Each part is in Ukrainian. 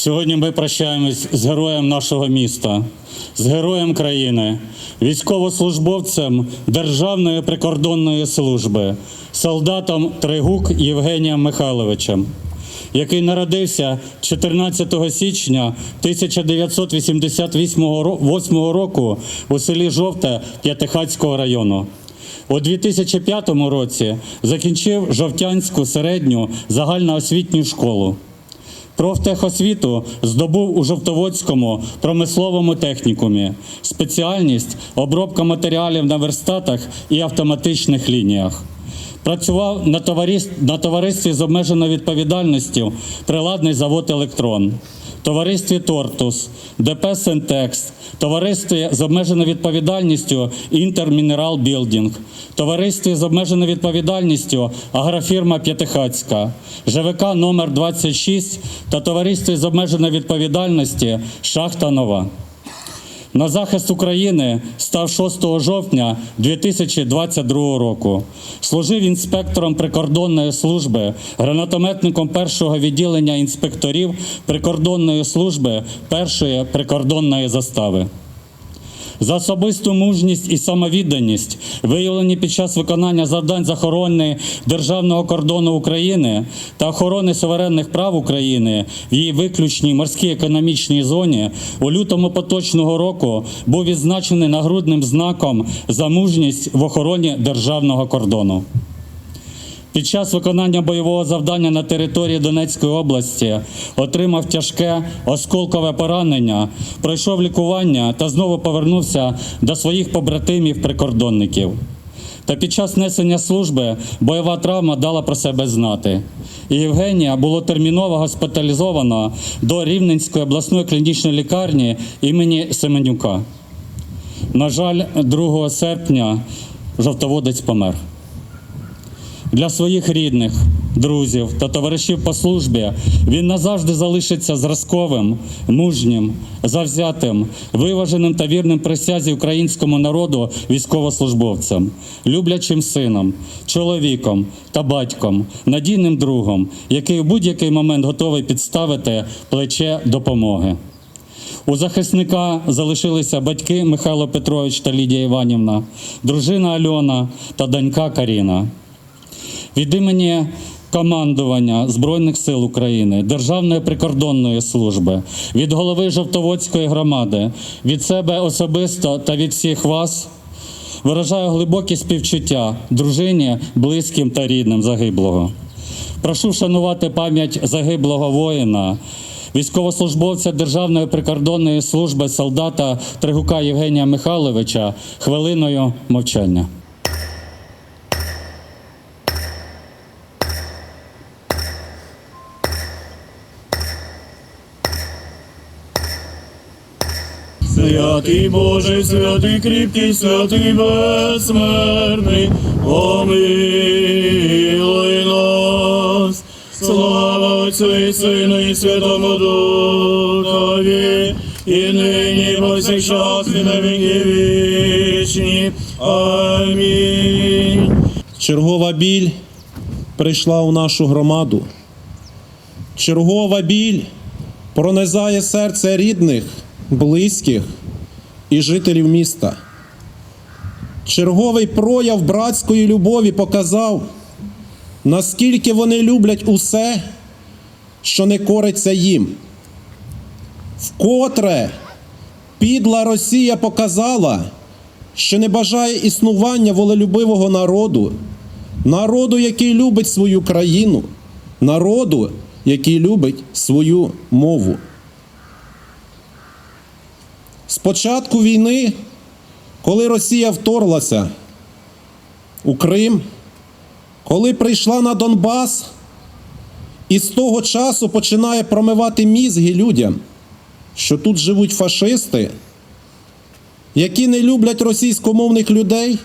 Сьогодні ми прощаємось з героєм нашого міста, з героєм країни, військовослужбовцем Державної прикордонної служби, солдатом Тригук Євгенієм Михайловичем, який народився 14 січня 1988 ро- року у селі Жовте П'ятихатського району. У 2005 році закінчив Жовтянську середню загальноосвітню школу. Профтехосвіту здобув у Жовтоводському промисловому технікумі. Спеціальність обробка матеріалів на верстатах і автоматичних лініях. Працював на, товарис- на товаристві з обмеженою відповідальністю приладний завод Електрон, товаристві Тортус, ДП Сентекс, товаристві з обмеженою відповідальністю Інтермінерал Білдінг, товаристві з обмеженою відповідальністю Агрофірма П'ятихацька, ЖВК номер 26 та товаристві з обмеженою відповідальності Шахта Нова. На захист України став 6 жовтня 2022 року. Служив інспектором прикордонної служби, гранатометником першого відділення інспекторів прикордонної служби першої прикордонної застави. За особисту мужність і самовідданість, виявлені під час виконання завдань захорони державного кордону України та охорони суверенних прав України в її виключній морській економічній зоні, у лютому поточного року був відзначений нагрудним знаком за мужність в охороні державного кордону. Під час виконання бойового завдання на території Донецької області отримав тяжке осколкове поранення, пройшов лікування та знову повернувся до своїх побратимів-прикордонників. Та під час несення служби бойова травма дала про себе знати. І Євгенія було терміново госпіталізовано до Рівненської обласної клінічної лікарні імені Семенюка. На жаль, 2 серпня жовтоводець помер. Для своїх рідних, друзів та товаришів по службі він назавжди залишиться зразковим, мужнім, завзятим, виваженим та вірним присязі українському народу військовослужбовцям, люблячим сином, чоловіком та батьком, надійним другом, який у будь-який момент готовий підставити плече допомоги. У захисника залишилися батьки Михайло Петрович та Лідія Іванівна, дружина Альона та донька Каріна. Від імені командування Збройних сил України, Державної прикордонної служби, від голови Жовтоводської громади, від себе особисто та від всіх вас виражаю глибокі співчуття дружині, близьким та рідним загиблого. Прошу вшанувати пам'ять загиблого воїна, військовослужбовця Державної прикордонної служби солдата Тригука Євгенія Михайловича хвилиною мовчання. Святий Боже, святий кріпкий, святий безсмертний, помилуй нас. Слава Отцю і Сину і Святому Духові, і нині, і повсякчас, і на віки вічні. Амінь. Чергова біль прийшла у нашу громаду. Чергова біль пронизає серце рідних, близьких і жителів міста. Черговий прояв братської любові показав, наскільки вони люблять усе, що не кориться їм. Вкотре підла Росія показала, що не бажає існування волелюбивого народу, народу, який любить свою країну, народу, який любить свою мову. Початку війни, коли Росія вторглася у Крим, коли прийшла на Донбас, і з того часу починає промивати мізги людям, що тут живуть фашисти, які не люблять російськомовних людей,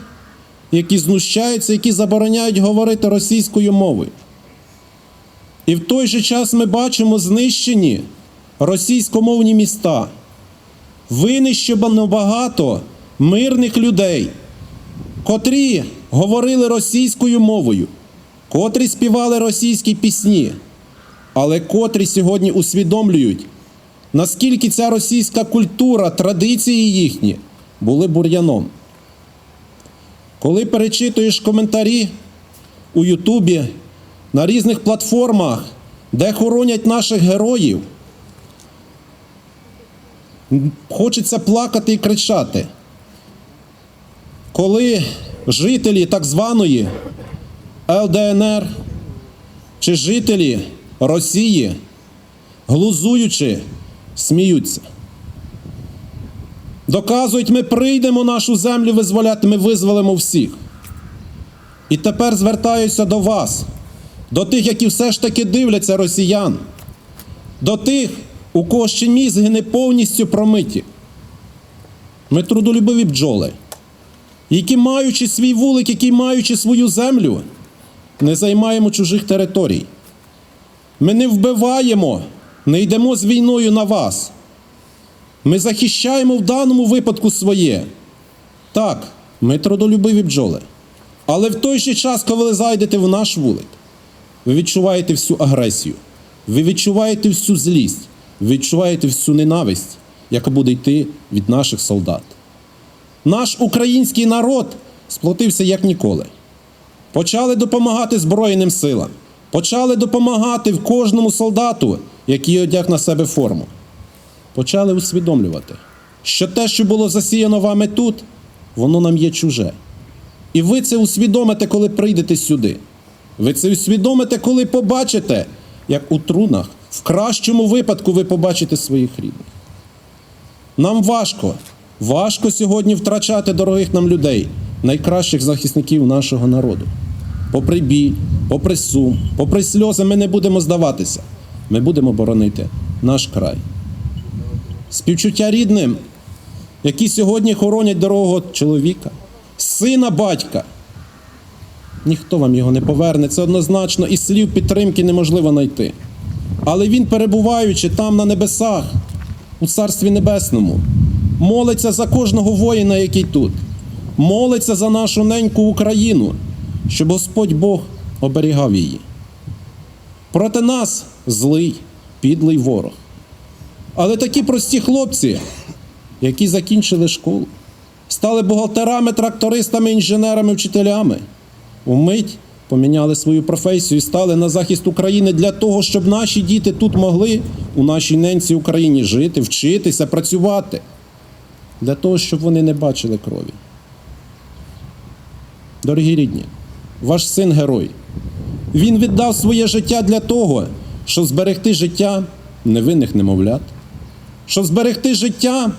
які знущаються, які забороняють говорити російською мовою. І в той же час ми бачимо знищені російськомовні міста, винищено багато мирних людей, котрі говорили російською мовою, котрі співали російські пісні, але котрі сьогодні усвідомлюють, наскільки ця російська культура, традиції їхні були бур'яном. Коли перечитуєш коментарі у Ютубі на різних платформах, де хоронять наших героїв, хочеться плакати і кричати. Коли жителі так званої ЛДНР чи жителі Росії, глузуючи, сміються. Доказують, ми прийдемо нашу землю визволяти, ми визволимо всіх. І тепер звертаюся до вас, до тих, які все ж таки дивляться росіян, до тих, у кого ще мізги не повністю промиті. Ми трудолюбиві бджоли, які маючи свій вулик, які маючи свою землю, не займаємо чужих територій. Ми не вбиваємо, не йдемо з війною на вас. Ми захищаємо в даному випадку своє. Так, ми трудолюбиві бджоли. Але в той же час, коли ви зайдете в наш вулик, ви відчуваєте всю агресію, ви відчуваєте всю злість, відчуваєте всю ненависть, яка буде йти від наших солдат. Наш український народ сплотився як ніколи. Почали допомагати Збройним силам, почали допомагати в кожному солдату, який одяг на себе форму. Почали усвідомлювати, що те, що було засіяно вами тут, воно нам є чуже. І ви це усвідомите, коли прийдете сюди. Ви це усвідомите, коли побачите, як у трунах, в кращому випадку ви побачите своїх рідних. Нам важко, важко сьогодні втрачати дорогих нам людей, найкращих захисників нашого народу. Попри біль, попри сум, попри сльози, ми не будемо здаватися. Ми будемо боронити наш край. Співчуття рідним, які сьогодні хоронять дорогого чоловіка, сина батька. Ніхто вам його не поверне, це однозначно, і слів підтримки неможливо знайти. Але він, перебуваючи там на небесах, у Царстві Небесному, молиться за кожного воїна, який тут, молиться за нашу неньку Україну, щоб Господь Бог оберігав її. Проти нас злий, підлий ворог. Але такі прості хлопці, які закінчили школу, стали бухгалтерами, трактористами, інженерами, вчителями, умить поміняли свою професію і стали на захист України для того, щоб наші діти тут могли у нашій ненці Україні жити, вчитися, працювати, для того, щоб вони не бачили крові. Дорогі рідні, ваш син герой. Він віддав своє життя для того, щоб зберегти життя невинних немовлят, щоб зберегти життя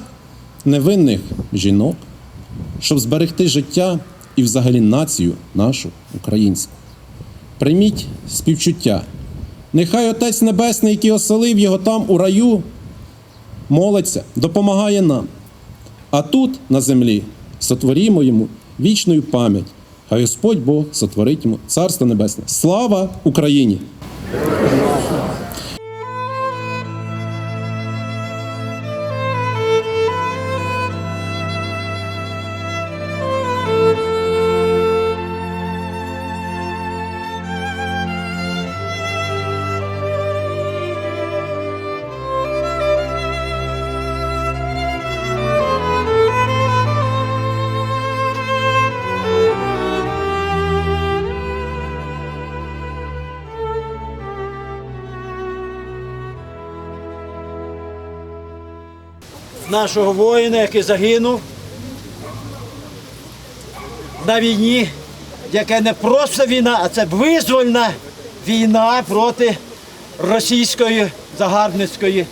невинних жінок, щоб зберегти життя і взагалі націю нашу українську. Прийміть співчуття. Нехай Отець Небесний, який оселив його там у раю, молиться, допомагає нам. А тут, на землі, сотворімо йому вічну пам'ять. Хай Господь Бог сотворить йому Царство Небесне. Слава Україні! Нашого воїна, який загинув на війні, яка не просто війна, а це визвольна війна проти російської загарбницької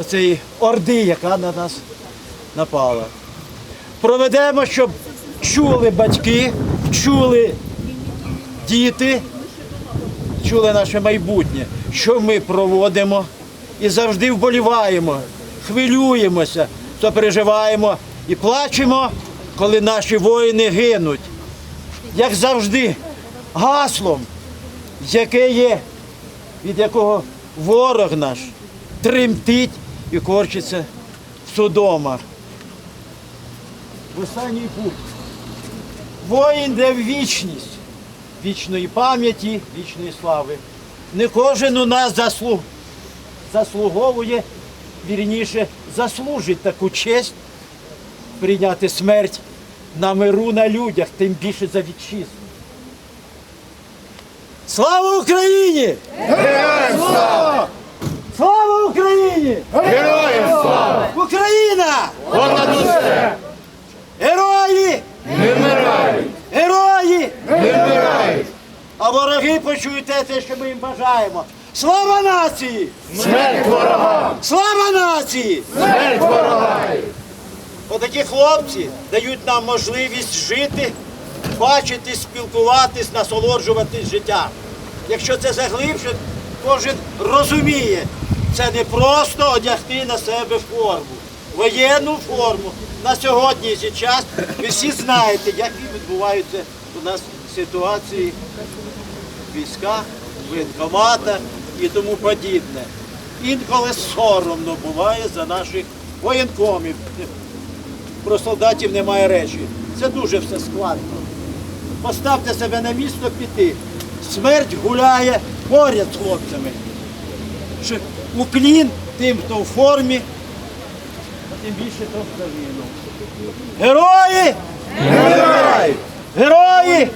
оцеї орди, яка на нас напала. Проведемо, щоб чули батьки, чули діти, чули наше майбутнє, що ми проводимо і завжди вболіваємо, хвилюємося, то переживаємо і плачемо, коли наші воїни гинуть. Як завжди, гаслом, яке є, від якого ворог наш тремтить і корчиться в судомах. В останній пункт. Воїн де в вічність вічної пам'яті, вічної слави. Не кожен у нас заслуг, заслуговує вірніше, заслужить таку честь прийняти смерть на миру на людях, тим більше за вітчизну. Слава Україні! Героям слава! Слава Україні! Героям слава! Україна! Понад усе! Герої! Не вмирають! Герої! Не вмирають! А вороги почують те, що ми їм бажаємо. Слава нації! Смерть ворогам! Слава нації! Смерть ворогам! Отакі хлопці дають нам можливість жити, бачити, спілкуватись, насолоджуватись життям. Якщо це заглибше, кожен розуміє, це не просто одягти на себе форму, воєнну форму. На сьогоднішній час ви всі знаєте, які відбуваються у нас ситуації в військах, в воєнкоматах і тому подібне. Інколи соромно буває за наших воєнкомів. Про солдатів немає речі. Це дуже все складно. Поставте себе на місто піти. Смерть гуляє поряд з хлопцями. Уклін тим, хто в формі, а тим більше хто загинув. Герої! Не вмирають! Герої!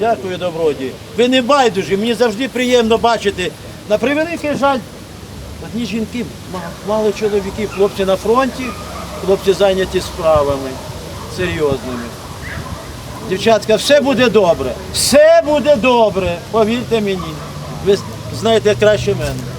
Дякую, добродії. Ви не байдужі, мені завжди приємно бачити. На превеликий жаль, одні жінки, мало чоловіків, хлопці на фронті, хлопці зайняті справами серйозними. Дівчатка, все буде добре. Все буде добре. Повірте мені. Ви знаєте краще мене.